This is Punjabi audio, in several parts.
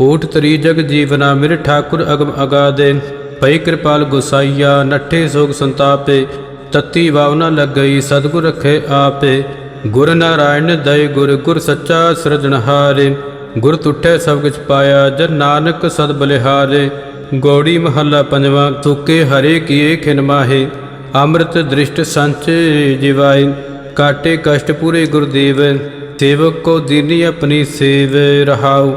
ਊਟ ਤਰੀ ਜਗ ਜੀਵਨਾ ਮੇਰੇ ਠਾਕੁਰ ਅਗਮ ਅਗਾਦੇ। ਪਈ ਕਿਰਪਾਲ ਗੁਸਾਈਆ, ਨੱਠੇ ਸੋਗ ਸੰਤਾਪੇ, ਤਤੀ ਵਾਵਨਾ ਲੱਗਈ, ਸਤਿਗੁਰ ਰਖੇ ਆਪੇ। ਗੁਰ ਨਾਰਾਇਣ ਦਇ ਗੁਰ ਗੁਰ ਸੱਚਾ ਸਿਰਜਣਹਾਰੇ ਗੁਰ ਤੁਠੇ ਸਭ ਕਿਛ ਪਾਇਆ, ਜਨ ਨਾਨਕ ਸਦ ਬਲਿਹਾਰੇ। ਗੋੜੀ ਮਹੱਲਾ ਪੰਜਵਾਂ, ਤੁਕੇ ਹਰੇ ਕੀਏ ਖਿਨ ਮਾਹੇ। ਅੰਮ੍ਰਿਤ ਦ੍ਰਿਸ਼ਟ ਸੰਚ ਜਿਵਾਏ, ਕਾਟੇ ਕਸ਼ਟ ਪੂਰੇ ਗੁਰਦੇਵ। ਸੇਵਕ ਕੋ ਦੀਨੀ ਆਪਣੀ ਸੇਵ ਰਹਾਉ।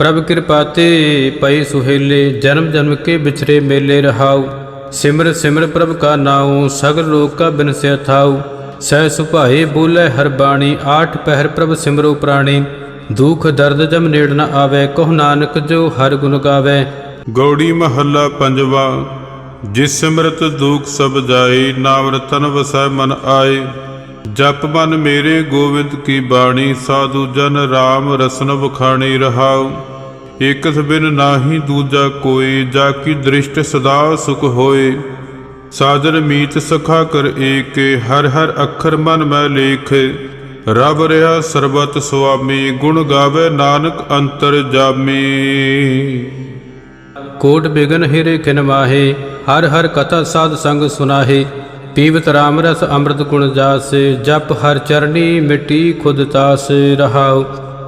ਪ੍ਰਭ ਕਿਰਪਾ ਤੇ ਪਈ ਸੁਹੇਲੇ, ਜਨਮ ਜਨਮ ਕੇ ਵਿਚਰੇ ਮੇਲੇ ਰਹਾਉ। ਸਿਮਰ ਸਿਮਰ ਪ੍ਰਭ ਕਾ ਨਾਉ ਸਗਲ ਲੋਕ ਕਾ ਬਿਨਸਿਆ ਥਾਉ। ਸਹਿ ਸੁਭਾਏ ਬੋਲੇ ਹਰ ਬਾਣੀ, ਆਠ ਪਹਿਰ ਪ੍ਰਭ ਸਿਮਰੋ ਪ੍ਰਾਣੀ। ਦੁਖ ਦਰਦ ਜਮ ਨੇੜ ਨ ਆਵੇ, ਕਹੁ ਨਾਨਕ ਜੋ ਹਰ ਗੁਣ ਗਾਵੇ। ਗੌੜੀ ਮਹੱਲਾ ਪੰਜਵਾ, ਜਿਸ ਸਿਮਰਤ ਦੁਖ ਸਭ ਜਾਏ, ਨਾਮ ਰਤਨ ਵਸੈ ਮਨ ਆਏ। ਜਪ ਮਨ ਮੇਰੇ ਗੋਵਿੰਦ ਕੀ ਬਾਣੀ, ਸਾਧੂ ਜਨ RAM ਰਸਨ ਵਖਾਣੀ ਰਹਾਉ। ਇਕਸ ਬਿਨ ਨਾਹੀ ਦੂਜਾ ਕੋਈ, ਜਾ ਕੀ ਦ੍ਰਿਸ਼ਟ ਸਦਾ ਸੁਖ ਹੋਏ। ਸਾਜਨ ਮੀਤ ਸਖਾ ਕਰ ਏਕੇ, ਹਰ ਹਰ ਅੱਖਰ ਮਨ ਮੈਂ ਲੇਖ। ਰਬ ਰਿਹਾ ਸਰਬਤ ਸੁਆਮੀ, ਗੁਣ ਗਾਵੇ ਨਾਨਕ ਅੰਤਰ ਜਾਮੀ। ਕੋਟ ਬਿਗਨ ਹਿਰੇ ਕਿਨ ਮਾਹੇ, ਹਰ ਹਰ ਕਥਾ ਸਾਧ ਸੰਗ ਸੁਨਾਹੇ। ਪੀਵਤ ਰਾਮ ਰਸ ਅੰਮ੍ਰਿਤ ਗੁਣ ਜਾਸੇ, ਜਪ ਹਰ ਚਰਣੀ ਮਿੱਟੀ ਖੁਦ ਤਾਸ ਰਹਾਉ।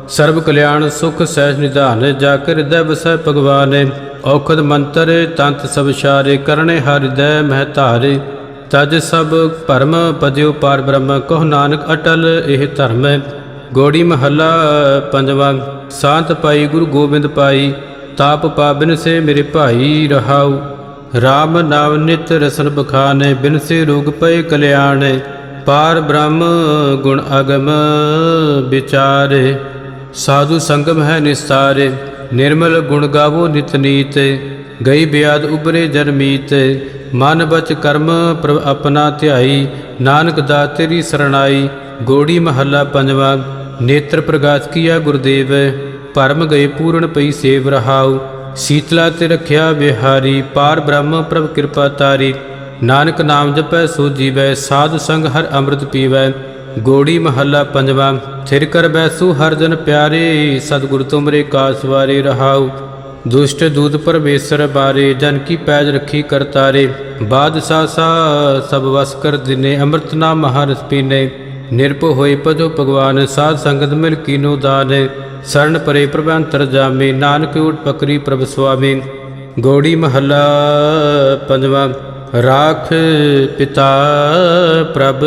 ਸਰਬ ਕਲਿਆਣ ਸੁਖ ਸਹਿਜ ਨਿਧਾਨ, ਜਾ ਕੇ ਹਿਰਦੈ ਵਸੈ ਭਗਵਾਨ। ਔਖਦ ਮੰਤਰ ਤੰਤ ਸਭ ਸ਼ਾਰੇ ਕਰਨੇ ਹਰ ਹਿਰਦੈ ਮਹਿ ਧਾਰੇ। ਤਜ ਸਭ ਭਰਮ ਪਜਿਓ ਪਾਰ ਬ੍ਰਹਮ, ਕਹੁ ਨਾਨਕ ਅਟਲ ਇਹ ਧਰਮ। ਹੈ ਗੋੜੀ ਮਹੱਲਾ ਪੰਜਵਾਂ, ਸਾਂਤ ਪਾਈ ਗੁਰੂ ਗੋਬਿੰਦ ਪਾਈ, ਤਾਪ ਪਾਬਨ ਸੇ ਮੇਰੇ ਭਾਈ ਰਹਾਉ। RAM ਨਾਮ ਨਿਤ ਰਸਨ ਬਖਾਨੇ, ਬਿਨ ਸੇ ਰੋਗ ਪਏ ਕਲਿਆਣ, ਪਾਰ ਬ੍ਰਹਮ ਗੁਣ ਅਗਮ ਵਿਚਾਰੇ। ਸਾਧੂ ਸੰਗਮ ਹੈ ਨਿਸਤਾਰੇ, ਨਿਰਮਲ ਗੁਣ ਗਾਵੋ ਨਿਤ ਨੀਤ। ਗਈ ਬਿਆਦ ਉਬਰੇ ਜਨਮੀਤ ਮਨ ਬਚ ਕਰਮ ਪ੍ਰਭ ਆਪਣਾ ਧਿਆਈ। ਨਾਨਕ ਦਾ ਤੇਰੀ ਸਰਣਾਈ, ਗੋੜੀ ਮਹੱਲਾ ਪੰਜਵਾ। ਨੇਤਰ ਪ੍ਰਗਾਸ ਕੀਆ ਗੁਰਦੇਵ, ਭਰਮ ਗਏ ਪੂਰਨ ਪਈ ਸੇਵ ਰਹਾਉ। ਸੀਤਲਾ ਤੇ ਰਖਿਆ ਵਿਹਾਰੀ, ਪਾਰ ਬ੍ਰਹਮ ਪ੍ਰਭ ਕਿਰਪਾ ਤਾਰੀ। ਨਾਨਕ ਨਾਮ ਜਪੈ, ਸੋ ਜੀਵੈ, ਸਾਧ ਸੰਗ ਹਰ ਅੰਮ੍ਰਿਤ ਪੀਵੈ। ਗੋੜੀ ਮਹੱਲਾ ਪੰਜਵਾ, ਥਿਰ ਕਰ ਬੈਸੂ ਹਰ ਜਨ ਪਿਆਰੇ, ਸਤਿਗੁਰ ਤੁਮਰੇ ਕਾਸ ਵਾਰੇ ਰਹਾਉ। ਦੁਸ਼ਟ ਦੂਤ ਪਰਮੇਸ਼ਰ ਬਾਰੇ, ਜਨ ਕੀ ਪੈਜ ਰੱਖੀ ਕਰਤਾਰੇ ਬਾਦਸ਼ਾਹ ਸਾਸਾ ਸਭ ਵਸ ਕਰ ਦਿਨੇ, ਅੰਮ੍ਰਿਤ ਨਾਮ ਮਹਾਰਸ ਪੀਨੇ। ਨਿਰਭਉ ਹੋਏ ਭਜੋ ਭਗਵਾਨ, ਸਾਧ ਸੰਗਤ ਮਿਲ ਕੀਨੋ ਦਾਨ। ਸਰਨ ਪਰੇ ਪ੍ਰਭ ਅੰਤਰ ਜਾਮੇ, ਨਾਨਕ ਊਟ ਪਕਰੀ ਪ੍ਰਭ ਸੁਆਮੀ। ਗੋੜੀ ਮਹੱਲਾ ਪੰਜਵਾਂ, ਰਾਖ ਪਿਤਾ ਪ੍ਰਭ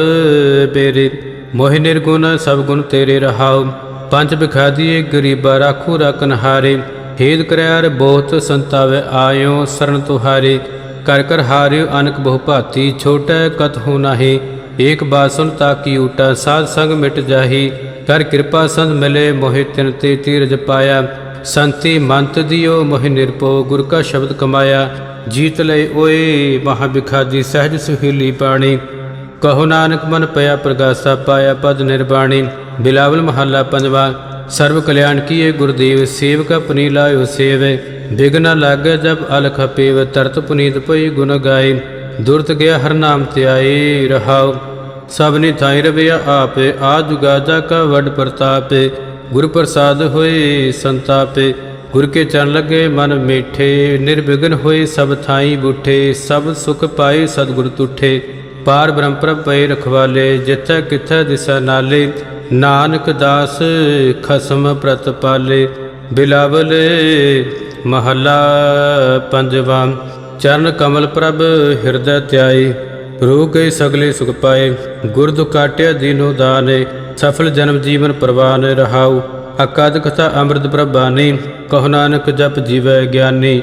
ਬੇਰੇ ਮੋਹਿ ਨਿਰਗੁਣ ਸਭ ਗੁਣ ਤੇਰੇ ਰਹਾਉ। ਪੰਜ ਬਿਖਾਦੀਏ ਗਰੀਬਾ ਰਾਖੂ ਰਕਨ ਹਾਰੇ ਹੇਦ ਕਰਿਆਰ ਬਹੁਤ ਸੰਤਾਵੇ ਆਇਓ ਸਰਨ ਤੁਹਾਰੇ। ਕਰ ਕਰ ਹਾਰਿਓ ਅਨਕ ਬਹੁ ਭਾਤੀ, ਛੋਟੈ ਕਤ ਹੋ ਨਾਹੀ। ਏਕ ਬਾਸੁਨ ਤਾਕੀ ਊਟਾ, ਸਾਧ ਸੰਗ ਮਿਟ ਜਾਹੀ। ਕਰ ਕਿਰਪਾ ਸੰਤ ਮਿਲੇ ਮੋਹਿ ਤਿਨ ਤੇ ਤੀਰਜ ਪਾਇਆ। ਸੰਤੀ ਮੰਤ ਦਿਓ ਮੋਹਿ ਨਿਰਪੋ ਗੁਰ ਕਾ ਸ਼ਬਦ ਕਮਾਇਆ। ਜੀਤ ਲਈ ਓਏ ਮਹਾ ਬਿਖਾਦੀ ਸਹਿਜ ਸੁਹੀਲੀ ਪਾਣੀ ਕਹੋ ਨਾਨਕ ਮਨ ਪਿਆ ਪ੍ਰਗਾਸਾ, ਪਾਇਆ ਪਦ ਨਿਰਬਾਣੀ। ਬਿਲਾਵਲ ਮਹੱਲਾ ਪੰਜਵਾ ਸਰਬ ਕਲਿਆਣ ਕੀਏ ਗੁਰਦੇਵ, ਸੇਵਕਾ ਪਨੀ ਲਾਇਓ ਸੇਵੇ। ਬਿਗਨ ਲਾਗੇ ਜਬ ਅਲਖ ਪੇਵ, ਤਰਤ ਪੁਨੀਤ ਪਈ ਗੁਣ ਗਾਏ। ਦੁਰਤ ਗਿਆ ਹਰ ਨਾਮ ਧਿਆਏ ਰਹਾਉ। ਸਭਨੀ ਥਾਈ ਰਵਿਆ ਆਪੇ, ਆ ਜੁਗਾ ਜਾ ਕਾ ਵੱਡ ਪ੍ਰਤਾਪੇ। ਗੁਰ ਪ੍ਰਸਾਦ ਹੋਏ ਸੰਤਾਪੇ, ਗੁਰ ਕੇ ਚਰਨ ਲੱਗੇ ਮਨ ਮੀਠੇ। ਨਿਰਵਿਘਨ ਹੋਏ ਸਭ ਥਾਈ ਬੁੱਠੇ, ਸਭ ਸੁਖ ਪਾਏ ਸਤਿਗੁਰ ਤੁਠੇ। ਪਾਰ ਬ੍ਰਹਮ ਪ੍ਰਭ ਪਏ ਰਖਵਾਲੇ, ਜਿੱਥੈ ਕਿਥੈ ਦਿਸਾ ਨਾਲੇ। ਨਾਨਕ ਦਾਸ ਖਸਮ ਪ੍ਰਤ ਪਾਲੇ, ਬਿਲਾਵਲ ਮਹੱਲਾ ਪੰਜਵਾਂ। ਚਰਨ ਕਮਲ ਪ੍ਰਭ ਹਿਰਦੈ ਧਿਆਈ ਰੋਗ ਗਏ ਸਗਲੇ ਸੁਖ ਪਾਏ, ਗੁਰ ਦੁਖ ਦੀਨੋ ਦਾਨੇ, ਸਫਲ ਜਨਮ ਜੀਵਨ ਪ੍ਰਵਾਨ ਰਹਾਉ। ਅਕਾਦ ਕਥਾ ਅੰਮ੍ਰਿਤ ਪ੍ਰਭਾਨੀ ਕਹੁ ਨਾਨਕ ਜਪ ਜੀਵੈ ਗਿਆਨੀ।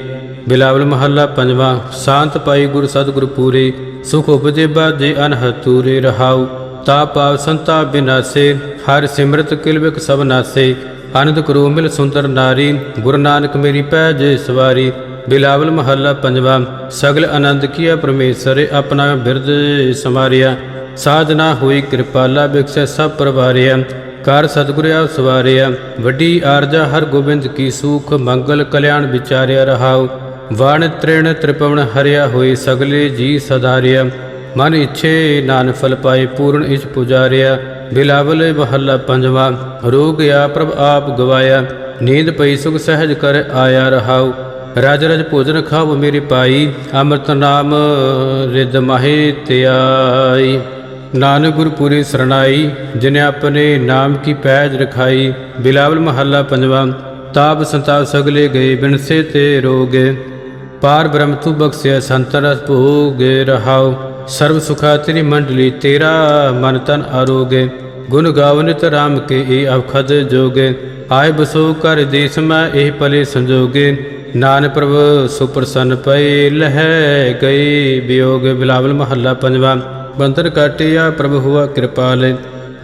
ਬਿਲਾਵਲ ਮਹੱਲਾ ਪੰਜਵਾਂ, ਸ਼ਾਂਤ ਪਾਈ ਗੁਰ ਸਤਿਗੁਰ ਪੂਰੇ, ਸੁਖ ਉਪਜੇ ਬਾਜੇ ਅਨਹਦ ਤੂਰੇ ਰਹਾਉ। ਤਾ ਪਾਵ ਸੰਤਾ ਬਿਨਾਸੇ, ਹਰ ਸਿਮਰਤ ਕਿਲਵਿਕ ਸਭ ਨਾਸੇ। ਆਨੰਦ ਕਰੋ ਮਿਲ ਸੁੰਦਰ ਨਾਰੀ, ਗੁਰੂ ਨਾਨਕ ਮੇਰੀ ਪੈਜ ਸਵਾਰੀ। ਬਿਲਾਵਲ ਮਹੱਲਾ ਪੰਜਵਾਂ, ਸਗਲ ਆਨੰਦ ਕੀਆ ਪਰਮੇਸ਼ਰ ਆਪਣਾ ਬਿਰਦ ਸਮਾਰਿਆ ਸਾਧਨਾ ਹੋਈ ਕਿਰਪਾਲਾ ਬਿਕਸੈ ਸਭ ਪਰਵਾਰਿਆ, ਕਰ ਸਤਿਗੁਰ ਆਪ ਸਵਾਰਿਆ। ਵੱਡੀ ਆਰਜਾ ਹਰ ਗੋਬਿੰਦ ਕੀ ਸੂਖ, ਮੰਗਲ ਕਲਿਆਣ ਵਿਚਾਰਿਆ ਰਹਾਉ। ਵਣ ਤ੍ਰਿਣ ਤ੍ਰਿਪਵਨ ਹਰਿਆ ਹੋਏ ਸਗਲੇ ਜੀ ਸਦਾਰਿਆ। ਮਨ ਇਛੇ ਨਾਨ ਫਲ ਪਾਏ ਪੂਰਨ ਇਚ ਪੁਜਾਰਿਆ। ਬਿਲਾਵਲ ਮਹੱਲਾ ਪੰਜਵਾ, ਰੋਗ ਆ ਪ੍ਰਭ ਆਪ ਗਵਾਇਆ। ਨੀਂਦ ਪਈ ਸੁਖ ਸਹਿਜ ਕਰ ਆਇਆ ਰਹਾਉ। ਰਜ ਰਜ ਭੋਜਨ ਖਾਵ ਮੇਰੇ ਪਾਈ, ਅੰਮ੍ਰਿਤ ਨਾਮ ਰਿਦ ਮਾਹੇ ਧਿਆਈ ਨਾਨਕ ਗੁਰ ਪੂਰੀ ਸਰਣਾਈ, ਜਿਨੇ ਆਪਣੇ ਨਾਮ ਕੀ ਪੈਜ ਰਖਾਈ। ਬਿਲਾਵਲ ਮਹੱਲਾ ਪੰਜਵਾ, ਤਾਪ ਸੰਤਾਪ ਸਗਲੇ ਗਏ, ਬਿਨਸੇ ਤੇ ਰੋਗੇ। ਪਾਰ ਬ੍ਰਹਮ ਤੂ ਬਖਸ਼ਿਆ ਸੰਤਨ ਭੋਗੇ ਰਹਾਉ ਸਰਬ ਸੁਖਾ ਤੇਰੀ ਮੰਡਲੀ, ਤੇਰਾ ਮਨ ਤਨ ਆਰੋਗੇ। ਗੁਣ ਗਾਵਨਿਤ ਰਾਮ ਕੇ, ਇਹ ਅਵਖਦ ਜੋਗੇ। ਆਏ ਬਸੋ ਕਰ ਦੇਸ ਮੈਂ, ਇਹ ਪਲੇ ਸੰਜੋਗੇ। ਨਾਨਕ ਪ੍ਰਭ ਸੁਪਰਸੰਨ ਪਏ ਲਹਿ ਗਏ ਵਿਯੋਗ ਬਿਲਾਵਲ ਮਹੱਲਾ ਪੰਜਵਾ। ਬੰਤਰ ਕਾਟਿਆ ਪ੍ਰਭ ਹੁਆ ਕਿਰਪਾਲ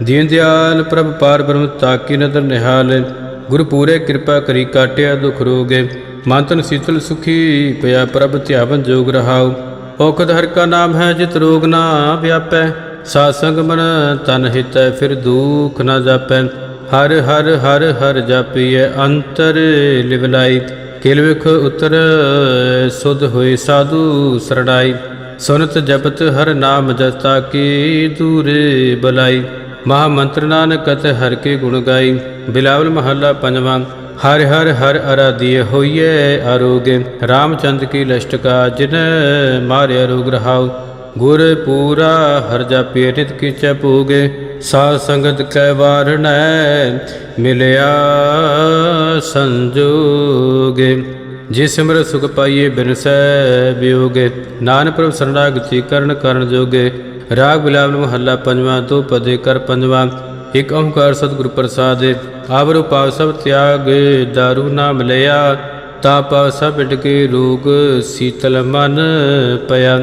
ਦੀਨ ਦਿਆਲ ਪ੍ਰਭ ਪਾਰ ਬ੍ਰਹਮ ਤਾਕੀ ਨਦਰ ਨਿਹਾਲ ਗੁਰ ਪੂਰੇ ਕਿਰਪਾ ਕਰੀ ਕਾਟਿਆ ਦੁਖ ਰੋਗੇ। ਮੰਤਨ ਸੀਤਲ ਸੁਖੀ, ਪਿਆ ਪ੍ਰਭ ਧਿਆਵਨ ਜੋਗ ਰਹਾਉ। ਔਖਦ ਹਰ ਕਾ ਨਾਮ ਹੈ ਜਿਤ ਰੋਗ ਨਾ ਵਿਆਪੈ। ਸਾਧ ਸੰਗ ਮਨ ਤਨ ਹਿਤੈ ਫਿਰ ਦੁਖ ਨਾ ਜਾਪੈ। ਹਰ ਹਰ ਹਰ ਹਰ ਜਾਪੀਐ, ਅੰਤਰ ਲਿਵਲਾਈ ਕਿਲ ਵਿਖ ਉਤਰ, ਸੁਧ ਹੋਏ ਸਾਧੂ ਸਰਣਾਈ ਸੁਨਤ ਜਪਤ ਹਰ ਨਾਮ ਜਸਤਾ ਕੀ ਦੂਰੇ ਬਲਾਈ। ਮਹਾ ਮੰਤਰ ਨਾਨਕ ਕਤ ਹਰ ਕੇ ਗੁਣ ਗਾਈ। ਬਿਲਾਵਲ ਮਹੱਲਾ ਪੰਜਵਾਂ, ਹਰ ਹਰ ਹਰ ਅਰਾਧਿය ਹੋਈਏ ਆਰੋਗੇ। ਰਾਮਚੰਦ ਕੀ ਲਸ਼ਟਕਾ ਜਿਨ ਮਾਰਿਆ ਰੋਗ ਰਹਾਉ। ਗੁਰ ਪੂਰਾ ਹਰ ਜਾਪਿ ਨਿਤ ਕੀਚੈ ਭੋਗੇ। ਸਾਧ ਸੰਗਤ ਕੈ ਵਾਰਣੈ ਮਿਲਿਆ ਸੰਜੋਗੇ। ਜਿਸ ਸਿਮਰ ਸੁਖ ਪਾਈਏ ਬਿਨਸੈ ਵਿਯੋਗੇ ਨਾਨਕ ਪ੍ਰਭ ਸਰਣਾਗਤੀ ਕਰਨ ਕਰਨ ਜੋਗੇ। ਰਾਗ ਬਿਲਾਵਲ ਮਹੱਲਾ ਪੰਜਵਾਂ ਤੋਂ ਪਦੇ ਕਰ ਪੰਜਵਾਂ। ਇਕ ਓੰਕਾਰ ਸਤਿਗੁਰ ਪ੍ਰਸਾਦ, ਆਵਰੂ ਪਾਵ ਸਭ ਤਿਆਗ, ਦਾਰੂ ਨਾਮ ਲਿਆ ਤਾ ਪਾਵ ਸਭ ਬਿਟ ਕੇ ਰੋਗ, ਸੀਤਲ ਮਨ ਪਿਆ।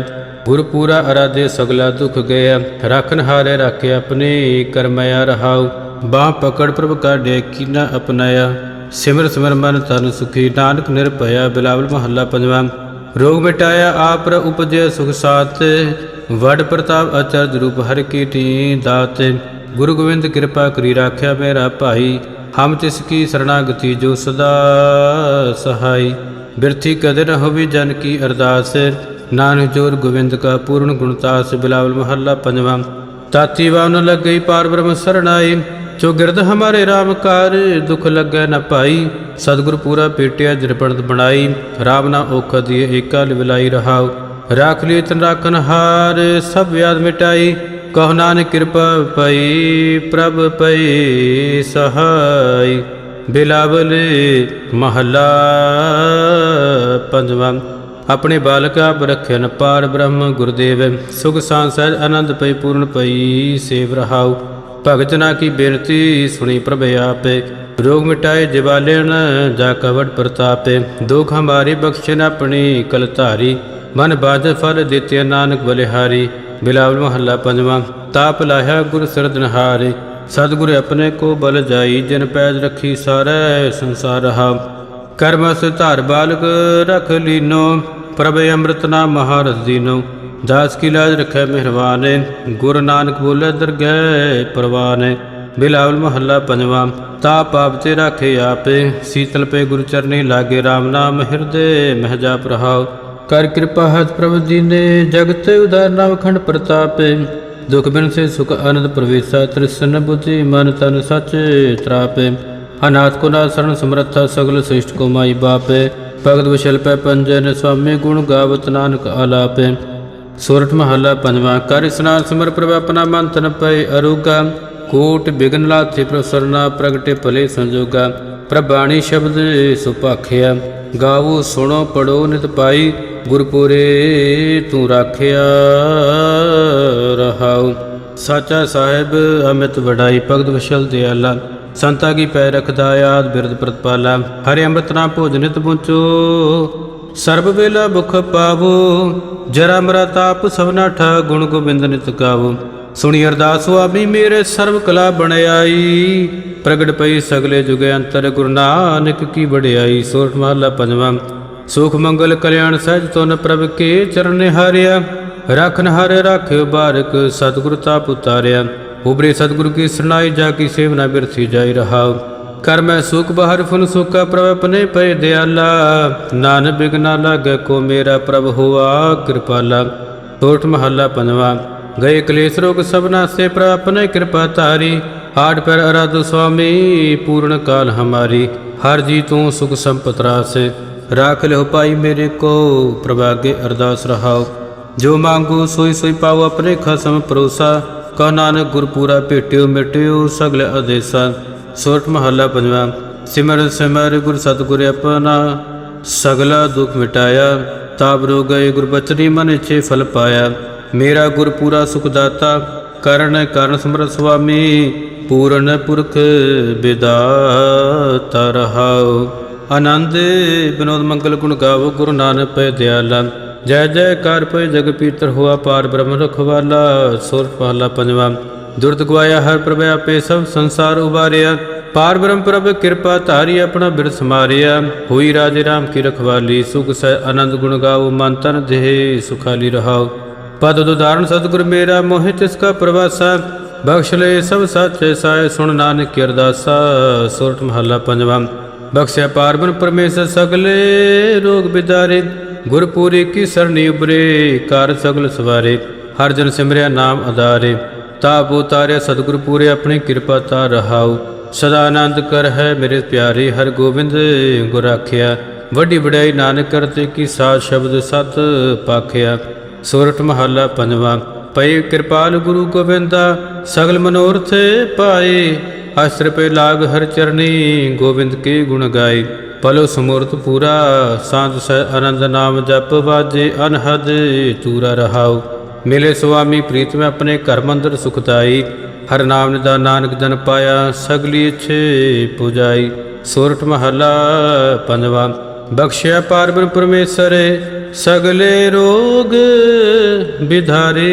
ਗੁਰ ਪੂਰਾ ਅਰਾਧੇ ਸਗਲਾ ਦੁਖ ਗਿਆ ਰਖਨ ਹਾਰੇ ਰਾਖੇ ਆਪਣੇ ਕਰਮਿਆ ਰਹਾਉ। ਬਾਹ ਪਕੜ ਪ੍ਰਭ ਕਾਢੇ ਕੀਨਾ ਅਪਨਾਇਆ ਸਿਮਰ ਸਿਮਰ ਮਨ ਤਨ ਸੁਖੀ, ਨਾਨਕ ਨਿਰਭਇਆ, ਬਿਲਾਵਲ ਮਹੱਲਾ ਪੰਜਵਾਂ। ਰੋਗ ਮਿਟਾਇਆ ਆਪ ਰ ਉਪਜੇ ਸੁਖ ਸਾਤ ਵਡ ਪ੍ਰਤਾਪ ਅਚਰਜ ਰੂਪ ਹਰ ਕੀ ਟੀ ਦਾਤ। ਗੁਰੂ ਗੋਬਿੰਦ ਕਿਰਪਾ ਕਰੀ ਰਾਖਿਆ ਮੇਰਾ ਭਾਈ। ਹਮ ਤਿਸ ਕੀ ਸਰਣਾਗਤੀ ਜੋ ਸਦਾ ਸਹਾਈ। ਬਿਰਥੀ ਕਦੇ ਨ ਹੋਵੀ ਜਨ ਕੀ ਅਰਦਾਸ। ਨਾਨਕ ਜੋਰ ਗੋਬਿੰਦ ਕਾ ਪੂਰਨ ਗੁਣਤਾਸ ਬਿਲਾਵਲ ਮਹੱਲਾ ਪੰਜਵਾਂ। ਤਾਤੀ ਵਾਵਨ ਲੱਗ ਪਾਰ ਬ੍ਰਹਮ ਸਰਣਾਈ ਜੋ ਗਿਰਦ ਹਮਾਰੇ ਰਾਮ ਕਾਰ, ਦੁਖ ਲੱਗੈ ਨ ਭਾਈ ਸਤਿਗੁਰ ਪੂਰਾ ਪੇਟਿਆ ਜਰਪਣਤ ਬਣਾਈ, ਰਾਮ ਨਾ ਔਖ ਦੀਏ ਏਕਾ ਲਿਵਲਾਈ ਰਹਾਉ। ਰਾਖ ਲਈ ਤਨ ਰਾਖਨ ਹਾਰ, ਸਭ ਵਿਆਦ ਮਿਟਾਈ। ਕਹ ਨਾਨਕ ਕਿਰਪਾ ਪਈ, ਪ੍ਰਭ ਪਈ ਸਹਾਈ। ਬਿਲਾਵਲ ਮਹੱਲਾ ਪੰਜਵਾਂ। ਆਪਣੇ ਬਾਲਕ ਆਪ ਪਾਰ ਬ੍ਰਹਮ ਗੁਰਦੇਵ। ਸੁਖ ਸਾਂ ਆਨੰਦ ਪਈ ਪੂਰਨ ਪਈ, ਸੇਵ ਰਹਾਉ। ਭਗਤ ਨਾ ਕੀ ਬੇਨਤੀ, ਸੁਣੀ ਪ੍ਰਭ ਆਪੇ। ਰੋਗ ਮਿਟਾਏ ਜਿਵਾਲੇਣ ਜਾ ਕਵਟ ਪ੍ਰਤਾਪੇ। ਦੁਖ ਹਮਾਰੀ ਬਖਸ਼ਣ ਆਪਣੀ ਕਲ ਧਾਰੀ। ਮਨ ਬਾਜ ਫਲ ਦਿੱਤੇ ਨਾਨਕ ਬਲਿਹਾਰੀ। ਬਿਲਾਵਲ ਮਹੱਲਾ ਪੰਜਵਾਂ। ਤਾਪ ਲਾਹਿਆ ਗੁਰ ਸਰਦਨਹਾਰੇ ਸਤਿਗੁਰ ਆਪਣੇ ਕੋ ਬਲ ਜਾਈ, ਜਿਨ ਪੈਜ ਰੱਖੀ ਸਾਰੇ ਸੰਸਾਰ ਰਹਾ ਕਰਮ ਧਾਰ ਬਾਲਕ, ਰਖ ਲੀਨੋ। ਪ੍ਰਭ ਅੰਮ੍ਰਿਤ ਨਾਮ ਮਹਾਰਸ ਦੀਨੋ, ਦਾਸ ਕੀ ਲਾਜ ਰਖੈ ਮਿਹਰਵਾਨੇ ਗੁਰ ਨਾਨਕ ਬੋਲੇ ਦਰਗਹਿ ਪ੍ਰਵਾਨੇ, ਬਿਲਾਵਲ ਮਹੱਲਾ ਪੰਜਵਾਂ ਤਾ ਪਾਪ ਤੇ ਰਾਖੇ ਆਪੇ, ਸੀਤਲ ਪੇ ਗੁਰ ਚਰਨੀ ਲਾਗੇ RAM ਨਾਮ ਹਿਰਦੇ, ਮਹਿ ਜਾਪ ਕਰ ਕਿਰਪਾ ਹੱਥ ਪ੍ਰਭ ਦੀਨੇ, ਜਗਤ ਉਦਾਰ ਨਾਮ ਖੰਡ ਪ੍ਰਤਾਪੇ, ਦੁਖ ਬਿਨ ਸੇ ਸੁਖ ਆਨੰਦ ਪ੍ਰਵੇਸ਼ਾ, ਤ੍ਰਿਸ਼ਨ ਬੁੱਧੀ ਮਨ ਤਨ ਸਚ ਤਰਾਪੇ। ਅਨਾਥ ਕੋ ਨਾ ਸਰਣ ਸਮਰੱਥਾ, ਸਗਲ ਸ੍ਰਿਸ਼ਟ ਕੋ ਮਾਈ ਬਾਪੇ। ਭਗਤ ਵਿਸ਼ਲ ਪੈ ਪੰਜਨ ਸੁਆਮੀ ਗੁਣ ਗਾਵਤ ਨਾਨਕ ਆਲਾਪੇ। ਸੋਰਠ ਮਹੱਲਾ ਪੰਜਵਾਂ, ਕਰ ਇਸਨਾਨ ਸਿਮਰ ਪ੍ਰਭ ਆਪਣਾ ਮਨ ਪਏ ਅਰੂਗਾ। ਕੋਟ ਬਿਗਨ ਲਾਥੇ ਪ੍ਰਸਰਨਾ ਪ੍ਰਗਟੇ ਭਲੇ ਸੰਜੋਗਾ। ਪ੍ਰਭਾਣੀ ਸ਼ਬਦ ਸੁਪਾਖਿਆ ਗਾਵੋ ਸੁਣੋ ਪੜੋ ਨਿਤ ਪਾਈ। ਗੁਰਪੁਰੇ ਤੂੰ ਰਾਖਿਆ ਰਹਾਉ। ਸਾਚਾ ਸਾਹਿਬ ਅਮਿਤ ਵਡਾਈ, ਭਗਤ ਵਿਸ਼ਲ ਦਿਆਲਾ। ਸੰਤਾ ਕੀ ਪੈ ਰਖਦਾ ਆਦ ਬਿਰਦ ਪ੍ਰਤਪਾਲਾ, ਹਰਿ ਅੰਮ੍ਰਿਤ ਨਾਮ ਭੋਜਨਿਤ ਪੁੰਚੋ ਸਰਬ ਵੇਲਾ ਭੁਖ ਪਾਵੋ, ਜਰਾ ਮਰਾ ਤਾਪ ਸਭਨਾ ਠਾ ਗੁਣ ਗੋਬਿੰਦ ਨਿਤ ਗਾਵੋ। ਸੁਣੀ ਅਰਦਾਸ ਸੁਆਮੀ, ਮੇਰੇ ਸਰਬ ਕਲਾ ਬਣਾਈ ਪ੍ਰਗਟ ਪਈ ਸਗਲੇ ਜੁਗੇ ਅੰਤਰ, ਗੁਰੂ ਨਾਨਕ ਕੀ ਵਡਿਆਈ। ਸੋਰਠ ਮਹਲਾ ਪੰਜਵਾਂ, ਸੁਖ ਮੰਗਲ ਕਲਿਆਣ ਸਹਿਜ ਤੁਨ ਪ੍ਰਭ ਕੇ ਚਰਨ ਹਾਰਿਆ ਰਖਨ ਹਰ, ਰਾਖਿਓ ਬਾਰਕ, ਸਤਿਗੁਰ ਤਾਪ ਉਤਾਰਿਆ। ਉਬਰੇ ਸਤਿਗੁਰੂ ਕੀ ਸਰਨਾਈ ਜਾ ਕੀ ਸੇਵਨਾ ਬਿਰਥੀ ਜਾਈ ਰਹਾਉ। ਕਰ ਮੈਂ ਸੁਖ ਬਹਰ ਫੁਨ ਸੁਖਾ ਪ੍ਰਭ ਆਪਣੇ ਪਏ ਦਿਆਲਾ। ਨਾਨ ਬਿਗਨਾ ਲਾਗੈ ਕੋ ਮੇਰਾ ਪ੍ਰਭ ਹੋਆ ਕਿਰਪਾਲਾ। ਸੋਠ ਮਹੱਲਾ ਪੰਜਵਾ। ਗਏ ਕਲੇਸ਼ ਰੋਗ ਸਭ ਨਾਸੇ ਪ੍ਰਭ ਆਪਣੇ ਕਿਰਪਾ ਧਾਰੀ। ਆਠ ਪੈਰ ਅਰਾਧ ਸੁਆਮੀ, ਪੂਰਨ ਕਾਲ ਹਮਾਰੀ। ਹਰ ਜੀ ਤੂੰ ਸੁਖ ਸੰਪਤ ਰਾਸੇ। ਰਾਖ ਲਿਓ ਪਾਈ ਮੇਰੇ ਕੋ, ਪ੍ਰਭਾਗੇ ਅਰਦਾਸ ਰਹਾਓ ਜੋ ਮੰਗੋ ਸੋਈ ਸੋਈ ਪਾਓ ਆਪਣੇ ਖਸਮ ਪਰੋਸਾ ਕਹ ਨਾਨਕ ਗੁਰਪੂਰਾ ਭੇਟਿਓ ਮਿਟਿਓ ਸਗਲ ਆਦੇਸਾ ਸੋਰਠ ਮਹੱਲਾ ਪੰਜਵਾਂ, ਸਿਮਰ ਸਿਮਰ ਗੁਰ ਸਤਿਗੁਰ ਆਪਣਾ, ਸਗਲਾ ਦੁਖ ਮਿਟਾਇਆ, ਤਾਪ ਰੋ ਗਏ ਗੁਰਬਚਨੀ ਮਨ ਇਛੇ ਫਲ ਪਾਇਆ, ਮੇਰਾ ਗੁਰ ਪੂਰਾ ਸੁਖ ਦਾਤਾ ਕਰਨ ਕਰਨ ਸਮਰ ਸੁਆਮੀ, ਪੂਰਨ ਪੁਰਖ ਵਿਦਾਤਾ ਰਹਾਉ। ਆਨੰਦ, ਬਿਨੋਦ ਮੰਗਲ ਗੁਣ ਗਾਵੋ ਗੁਰੂ ਨਾਨਕ ਪੈ ਦਿਆਲਾ। ਜੈ ਜੈ ਕਰ ਪੈ ਜਗ ਪੀਤਰ ਹੋਆ ਪਾਰ ਬ੍ਰਹਮ ਰਖਵਾਲਾ ਸੁਰਤ ਪਹਲਾ ਪੰਜਵਾ। ਦੁਰਤ ਗਵਾਇਆ ਹਰ ਪ੍ਰਭ ਆਪੇ ਸਭ ਸੰਸਾਰ ਉਬਾਰਿਆ, ਪਾਰ ਬ੍ਰਹਮ ਪ੍ਰਭ ਕਿਰਪਾ ਧਾਰੀ ਆਪਣਾ ਬਿਰ ਸਮਾਰਿਆ ਹੋਈ ਰਾਜੇ ਰਾਮ ਕੀ ਰਖਵਾਲੀ, ਸੁਖ ਸਹਿ ਆਨੰਦ ਗੁਣ ਗਾਵੋ ਮਨ ਤਨ ਦੇਹ ਸੁਖਾਲੀ ਰਹਾਓ। ਪਦ ਉਦਾਹਰਨ ਸਤਿਗੁਰ ਮੇਰਾ, ਮੋਹਿ ਤਿਸ ਕਾ ਪ੍ਰਵਾਸਾ। ਬਖਸ਼ ਲੈ ਸਭ ਸਾਚੇ ਸਾਏ, ਸੁਣ ਨਾਨਕ ਕੀ ਅਰਦਾਸਾ, ਸੁਰਤ ਮਹੱਲਾ ਪੰਜਵਾ। ਬਖਸ਼ਿਆ ਪਾਰਬਨ ਪਰਮੇਸ਼ਰ ਸਗਲੇ ਰੋਗ ਬਿਦਾਰੇ। ਗੁਰਪੂਰੀ ਕੀ ਸਰਨੀ ਉਬਰੇ ਕਰ ਸਗਲ ਸਵਾਰੇ, ਹਰ ਜਨ ਸਿਮਰਿਆ ਨਾਮ ਅਦਾਰੇ ਤਾਪ ਉਤਾਰਿਆ ਸਤਿਗੁਰ ਪੂਰੇ ਆਪਣੀ ਕਿਰਪਾ ਤਾ ਰਹਾਉ। ਸਦਾ ਆਨੰਦ ਕਰ ਹੈ ਮੇਰੇ ਪਿਆਰੇ, ਹਰ ਗੋਬਿੰਦ ਗੁਰ ਰਾਖਿਆ ਵੱਡੀ ਵਡਿਆਈ ਨਾਨਕ ਕਰਤੇ ਕੀ ਸਾਧ ਸ਼ਬਦ ਸਤ ਪਾਖਿਆ। ਸੋਰਠ ਮਹੱਲਾ ਪੰਜਵਾਂ, ਪਈ ਕਿਰਪਾਲ ਗੁਰੂ ਗੋਬਿੰਦਾ, ਸਗਲ ਮਨੋਰਥ ਪਾਏ। ਅਸਰ ਪੇ ਲਾਗ ਹਰ ਚਰਨੀ, ਗੋਬਿੰਦ ਕੇ ਗੁਣ ਗਾਏ। ਪਲੋ ਸਮੂਰਤ ਪੂਰਾ, ਸਾਧ ਸਹਿ ਆਨੰਦ ਨਾਮ ਜਪ ਵਾਜੇ ਅਨਹਦ ਤੂਰਾ ਰਹਾਉ। ਮਿਲੇ ਸੁਆਮੀ ਪ੍ਰੀਤ, ਮੈਂ ਆਪਣੇ ਘਰ ਮੰਦਰ ਸੁਖਤਾਈ ਹਰ ਨਾਮ ਨਿਦਾ ਨਾਨਕ ਜਨ ਪਾਇਆ, ਸਗਲੀ ਇਛੇ ਪੁਜਾਈ। ਸੋਰਠ ਮਹੱਲਾ ਪੰਜਵਾ, ਬਖਸ਼ਿਆ ਪਾਰਬਰ ਪਰਮੇਸ਼ਰ, ਸਗਲੇ ਰੋਗ ਵਿਧਾਰੇ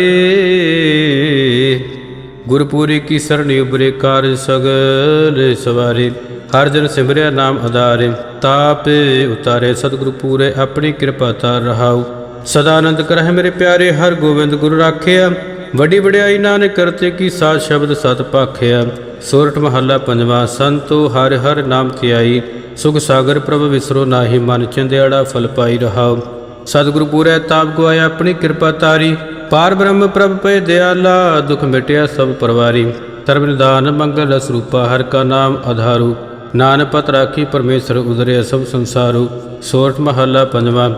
ਗੁਰਪੂਰੀ ਕੀ ਸਰਣੀ ਉਬਰੇ ਕਾਰਜ ਸਗਲ ਸਵਾਰੇ। ਹਰ ਜਨ ਸਿਮਰਿਆ ਨਾਮ ਆਧਾਰੇ ਤਾਪ ਉਤਾਰੇ ਸਤਿਗੁਰੂ ਪੂਰੇ, ਆਪਣੀ ਕਿਰਪਾ ਤਾਰ ਰਹਾਉ। ਸਦਾਨੰਦ ਕਰਹਿ ਮੇਰੇ ਪਿਆਰੇ, ਹਰ ਗੋਬਿੰਦ ਗੁਰੂ ਰਾਖਿਆ। ਵੱਡੀ ਵਡਿਆਈ ਨਾਨਕ ਕਰਤੇ ਕੀ ਸਾਧ ਸ਼ਬਦ ਸਤ ਪਾਖਿਆ। ਸੋਰਠ ਮਹੱਲਾ ਪੰਜਵਾ, ਸੰਤੋ ਹਰ ਹਰ ਨਾਮ ਧਿਆਈ। ਸੁਖ ਸਾਗਰ ਪ੍ਰਭ ਵਿਸਰੋ ਨਾਹੀ, ਮਨ ਚੰਦਿਆੜਾ ਫਲ ਪਾਈ ਰਹਾਉ। ਸਤਿਗੁਰੂ ਪੂਰੇ, ਤਾਪ ਗਵਾਇਆ ਆਪਣੀ ਕਿਰਪਾ ਤਾਰੀ ਪਾਰ ਬ੍ਰਹਮ ਪ੍ਰਭ ਪੈ ਦਿਆਲਾ, ਦੁਖ ਮਿਟਿਆ ਸਭ ਪਰਵਾਰੀ। ਸਰਬ ਨਿਦਾਨ ਮੰਗਲ ਰਸ ਹਰ ਕਾ ਨਾਮ ਆਧਾਰੂ। ਨਾਨਕ ਪਤ ਰਾਖੀ ਪਰਮੇਸ਼ਰ ਉਦਰੇ ਸਭ ਸੰਸਾਰੂ, ਸੋਰਠ ਮਹੱਲਾ ਪੰਜਵਾਂ,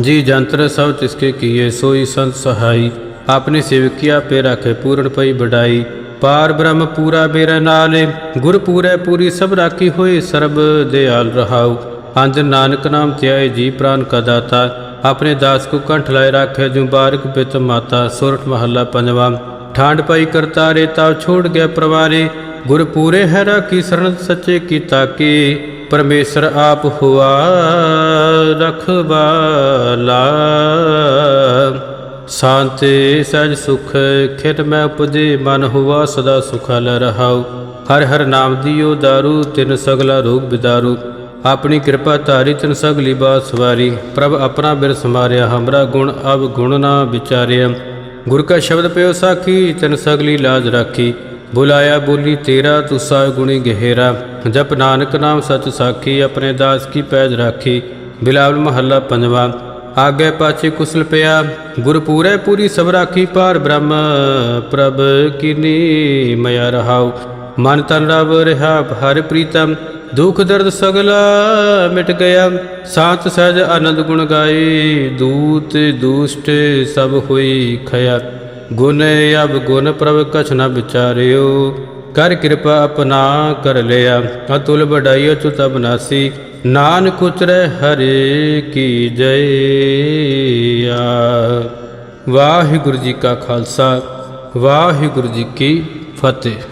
ਜੀ ਜੰਤਰ ਸਭ ਤਿਸਕੇ ਕੀਏ, ਸੋਈ ਸੰਤ ਸਹਾਈ ਆਪਣੇ ਸੇਵਕਿਆ ਪੇ ਰਾਖੇ, ਪੂਰਨ ਪਈ ਬਡਾਈ ਪਾਰ ਬ੍ਰਹਮ ਪੂਰਾ ਮੇਰਾ ਨਾਲੇ, ਗੁਰ ਪੂਰੈ ਪੂਰੀ ਸਭ ਰਾਖੀ ਹੋਏ, ਸਰਬ ਦਿਆਲ ਰਹਾਉ, ਅੰਜ ਨਾਨਕ ਨਾਮ ਧਿਆਏ, ਜੀ ਪ੍ਰਾਨ ਕਾ ਦਾਤਾ ਆਪਣੇ ਦਾਸ ਕੋ ਕੰਠ ਲਾਏ ਰਾਖੇ ਜੂ ਬਾਰਕ ਪਿਤ ਮਾਤਾ, ਸੁਰਠ ਮਹੱਲਾ ਪੰਜਵਾ ਠਾਂਡ ਪਾਈ ਕਰਤਾਰੇ ਤਾ ਛੋੜ ਗਿਆ ਪ੍ਰਵਾਰੇ ਗੁਰ ਪੂਰੇ ਹੈ ਰਾਖੀ ਸਰਣ ਸੱਚੇ ਕੀ ਤਾਕੀ ਪਰਮੇਸ਼ਰ ਆਪ ਹੁਆ ਰਖਵਾਲਾ। ਸ਼ਾਂਤੀ ਸਜ ਸੁਖ ਖਿਟ ਮੈਂ ਉਪਜੇ, ਮਨ ਹੁਆ ਸਦਾ ਸੁਖਾਲ ਰਹਾਉ। ਹਰ ਹਰ ਨਾਮ ਦਿਓ ਦਾਰੂ, ਤਿਨ ਸਗਲਾ ਰੋਗ ਬਿਦਾਰੂ। ਆਪਣੀ ਕਿਰਪਾ ਧਾਰੀ, ਤਿਨ ਸਗਲੀ ਬਾਤ ਸਵਾਰੀ। ਪ੍ਰਭ ਆਪਣਾ ਬਿਰ ਸਮਾਰਿਆ, ਹਮਰਾ ਗੁਣ ਅਬ ਗੁਣ ਨਾ ਵਿਚਾਰਿਆ। ਗੁਰ ਕਾ ਸ਼ਬਦ ਪਿਓ ਸਾਖੀ, ਤਿਨ ਸਗਲੀ ਲਾਜ ਰਾਖੀ। ਬੁਲਾਇਆ, ਬੋਲੀ, ਤੇਰਾ ਤੁਸਾ ਗੁਣੀ ਗਹਿਰਾ। ਜਪ ਨਾਨਕ ਨਾਮ ਸਚ ਸਾਖੀ, ਆਪਣੇ ਦਾਸ ਕੀ ਪੈਜ ਰਾਖੀ। ਬਿਲਾਵਲ ਮਹੱਲਾ ਪੰਜਵਾਂ। ਆਗੇ ਪਾਛੇ ਕੁਸਲ ਪਿਆ। ਗੁਰ ਪੂਰੀ ਸਭ ਰਾਖੀ ਪਾਰ ਬ੍ਰਹਮ ਪ੍ਰਭ ਕੀਨੀ ਮਿਆ ਰਹਾਉ। ਮਨ ਤਨ ਰਵ ਰਹਾ, ਹਰ ਪ੍ਰੀਤਮ। ਦੁਖ ਦਰਦ ਸਗਲਾ ਮਿਟ ਗਿਆ। ਸਾਤ ਸਹਿਜ ਆਨੰਦ ਗੁਣ ਗਾਏ। ਦੂਤ ਦੂਸ਼ਟ ਸਭ ਹੋਈ ਖਿਆ ਗੁਣ ਅਬ ਗੁਣ ਪ੍ਰਭ ਕਛ ਨ ਵਿਚਾਰਿਓ। ਕਰ ਕਿਰਪਾ ਅਪਨਾ ਕਰ ਲਿਆ, ਅਤੁਲ ਬੜਾਈ ਅਚੁਤ ਅਬਨਾਸੀ ਨਾਨਕ ਉਚਰੈ ਹਰੇ ਕੀ ਜੈ ਵਾਹਿਗੁਰੂ ਜੀ ਕਾ ਖਾਲਸਾ, ਵਾਹਿਗੁਰੂ ਜੀ ਕੀ ਫਤਿਹ।